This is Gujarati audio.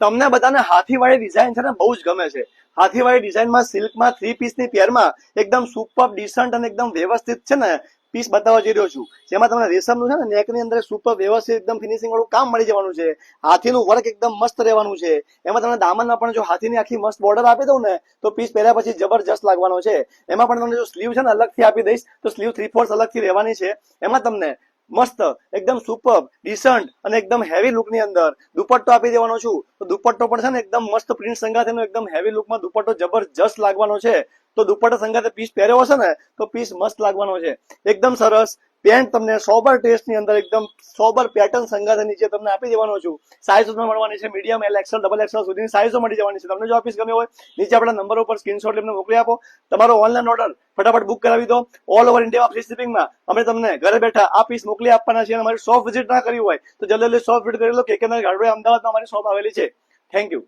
તમને બધાને હાથીવાળી ડિઝાઇન છે ને બહુ જ ગમે છે. હાથીવાળી ડિઝાઇનમાં સિલ્કમાં થ્રી પીસની પેરમાં એકદમ સુપર ડિસન્ટ અને એકદમ વ્યવસ્થિત છે ને પીસ બતાવવા જઈ રહ્યો છું. જેમાં તમને રેશમનું છે ને નેકની અંદર સુપર વ્યવસ્થિત, એકદમ ફિનિશિંગ વાળું કામ મળી જવાનું છે. હાથીનું વર્ક એકદમ મસ્ત રહેવાનું છે. એમાં તમને દામનમાં પણ જો હાથીની આખી મસ્ત બોર્ડર આપી દઉં ને, તો પીસ પહેર્યા પછી જબરજસ્ત લાગવાનો છે. એમાં પણ તમને જો સ્લીવ છે ને અલગથી આપી દઈશ, તો સ્લીવ થ્રી ફોર્થ અલગથી રહેવાની છે. એમાં તમને મસ્ત, એકદમ સુપર ડિસન્ટ અને એકદમ હેવી લુકની અંદર. દુપટ્ટો આપી દેવાનો છું. તો દુપટ્ટો પણ છે ને એકદમ મસ્ત પ્રિન્ટ સંગાથેનો એકદમ હેવી લુકમાં દુપટ્ટો જબરજસ્ત લાગવાનો છે. તો દુપટ્ટા સંગાથે પીસ પહેર્યો હશે ને, તો પીસ મસ્ત લાગવાનો છે. એકદમ સરસ. પેન્ટ તમને સોબર ટેસ્ટની અંદર એકદમ સોબર પેટર્ન સંગાથ નીચે તમને આપી દેવાનો છું સાઇઝ તમને મળવાની છે medium L XL double XL સુધીની સાઇઝો મળી જવાની છે. તમને જો ઓફિસ ગમે હોય, નીચે આપણા નંબર ઉપર સ્ક્રીનશોટ લઈને મોકલી આપો. તમારો ઓનલાઈન ઓર્ડર ફટાફટ બુક કરાવી દો. ઓલ ઓવર ઇન્ડિયા ફ્રી શિપિંગમાં અમે તમને ઘરે બેઠા આ પીસ મોકલી આપવાના છે અને અમારી શોપ વિઝિટ ના કરી હોય, તો જલ્દી જલ્દી શોપ વિઝિટ કરી લો. કે કેન્દ્ર ગાડવે અમદાવાદમાં અમારી શોપ આવેલી છે. Thank you